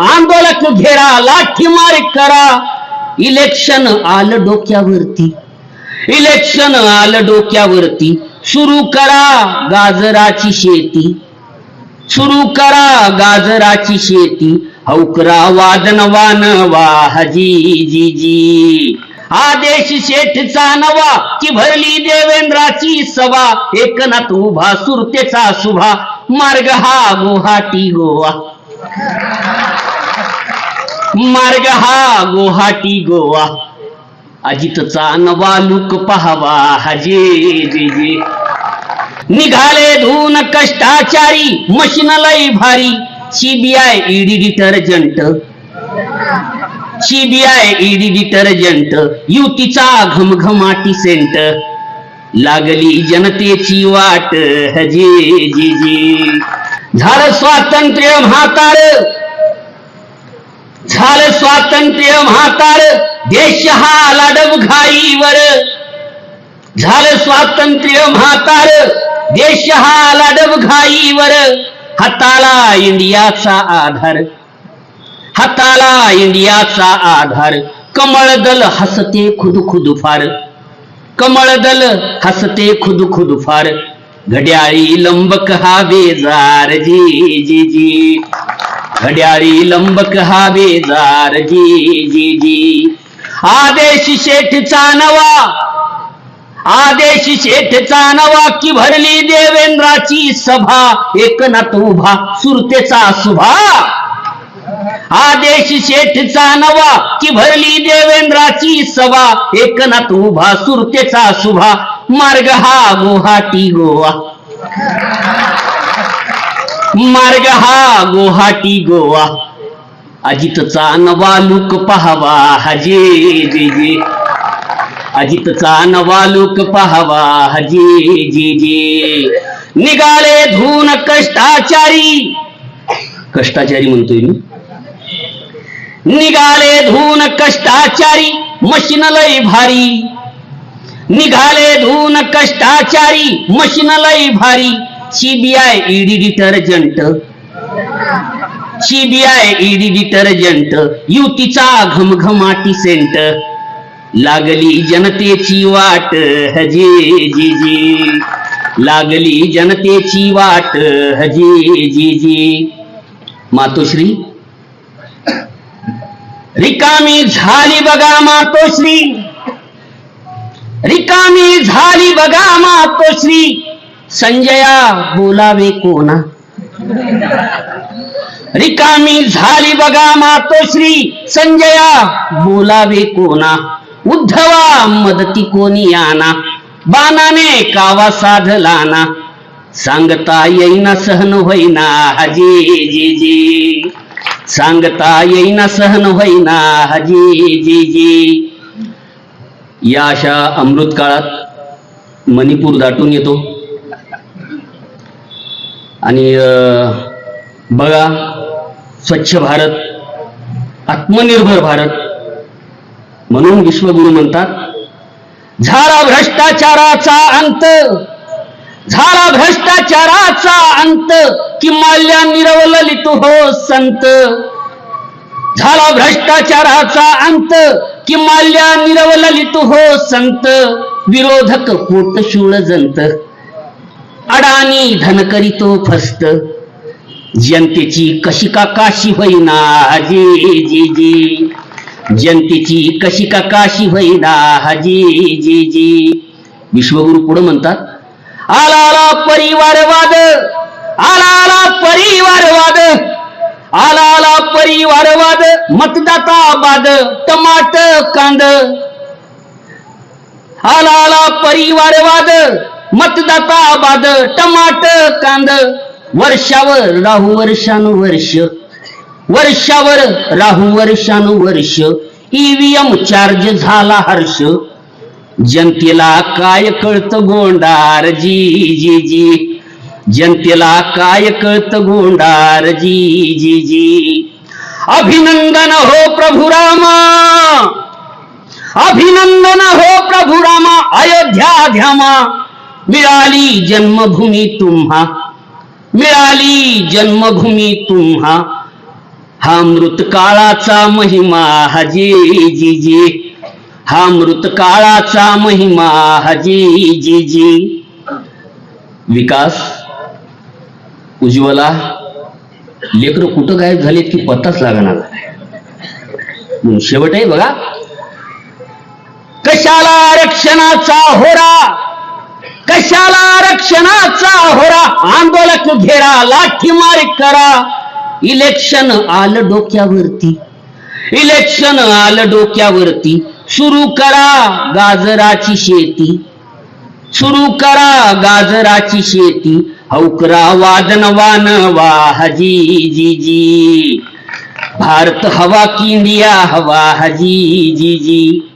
आंदोलक घेरा लाठीमार करा. इलेक्शन आलं डोक्यावरती. इलेक्शन आलं डोक्यावरती. सुरू करा गाजराची शेती. सुरू करा गाजराची शेती. हौकरा वादन वान वाहजी जी जी आदेश शेठचा नवा की भरली देवेंद्राची सभा. एकनाथ उभा सुरतेचा शुभा मार्ग हा गुवाहाटी गोवा. मार्ग हा गुवाहाटी गोवा. अजितचा नवा लुक पहावा. हजे जे जे. निघाले धून कष्टाचारी. मशीन लई भारी. CBI ED detergent CBI ED detergent युतीचा घमघमाटी सेंट लागली जनतेची वाट. हजे जे जे. झालं स्वातंत्र्य म्हातार. स्वातंत्र्य म्हातार देश हा लाडब घाईवर. झालं स्वातंत्र्य म्हातार देश हा लाडब घाईवर. हाताला इंडियाचा आधार. हाताला इंडियाचा आधार. कमळ दल हसते खुद खुद फार. कमळ दल हसते खुद खुद फार. घड्याळी लंबक हा बेजार. जी जी जी. घड्याळी लंबक हा बेजार जी जी जी. आदेश शेठचा नवा आदेश शेठचा नवा की भरली देवेंद्राची सभा. एकनाथ उभा सुरतेचा सुभा. आदेश शेठचा नवा की भरली देवेंद्राची सभा. एकनाथ उभा सुरतेचा सुभा. मार्ग हा गुवाहाटी गोवा. मार्ग हा गुवाहाटी गोवा. अजितचा नवा लुक पहावा हजे जे जे. अजितचा नवा लुक पहावा हजे जे जे. निघाले धून कष्टाचारी. कष्टाचारी म्हणतोय मी. निघाले धून कष्टाचारी मशीन लय भारी. निघाले धून कष्टाचारी मशीन लय भारी. CBI ED detergent CBI ED detergent युतीचा घमघमाटी सेंट लागली जनतेची वाट हजे जी जी. लागली जनतेची वाट हजे जी जी. मातोश्री. रिकामी झाली बघा मातोश्री. रिकामी झाली बघा मातोश्री. संजया बोलावे कोणा? रिकामी झाली बघा मातोश्री संजया बोलावे कोणा? उद्धवा मदती कोणी आना बाणाने कावा साधला ना? सांगता येईना सहन होईना हजी जी जी. सांगता येईना सहन होईना हजी जी जी. या अशा अमृत काळात मणिपूर दाटून येतो. आणि बघा स्वच्छ भारत आत्मनिर्भर भारत म्हणून विश्वगुरु म्हणतात झाला भ्रष्टाचाराचा अंत झाला भ्रष्टाचाराचा अंत कि माल्या निरवललित हो संत. झाला भ्रष्टाचाराचा अंत कि माल्या निरवललित हो संत. विरोधक होत शूळ जंत. अडाणी धन करीतो फस्त. जनतेची कशी का काशी होईना हजी जी जी. जनतेची कशी का काशी होईना हजी जी जी. विश्वगुरु पुढे म्हणतात आला आला परिवारवाद आला आला परिवारवाद आला आला परिवारवाद मतदाता बाद टमाट कांद. आला आला परिवारवाद मतदाता बाद टमाट कांद. वर्षावर राहू वर्षानुवर्ष वर्षावर राहू वर्षानुवर्ष ईव्हीएम चार्ज झाला हर्ष. जनतेला काय कळत गोंडार? जी जी जी. जनतेला काय कळत गोंडार? जी जी जी. अभिनंदन हो प्रभु रामा. अभिनंदन हो प्रभु रामा. अयोध्या ध्यामा मिळाली जन्मभूमी तुम्हा. मिळाली जन्मभूमी तुम्हा. हा मृत काळाचा महिमा हजे जी जी हा मृत काळाचा महिमा हजे जी जी विकास उज्ज्वला लेकर कुठं गायब झालेत की पत्ताच लागणार शेवट आहे बघा. कशाला आरक्षणाचा होरा? कशाला आरक्षणाचा होरा? आंदोलक घेरा लाठीमार करा. इलेक्शन आलं डोक्यावरती. इलेक्शन आलं डोक्यावरती. सुरू करा गाजराची शेती. सुरू करा गाजराची शेती. हौकरा वादन वान वाहजी जी जी. भारत हवा की इंडिया हवा हजी जी जी.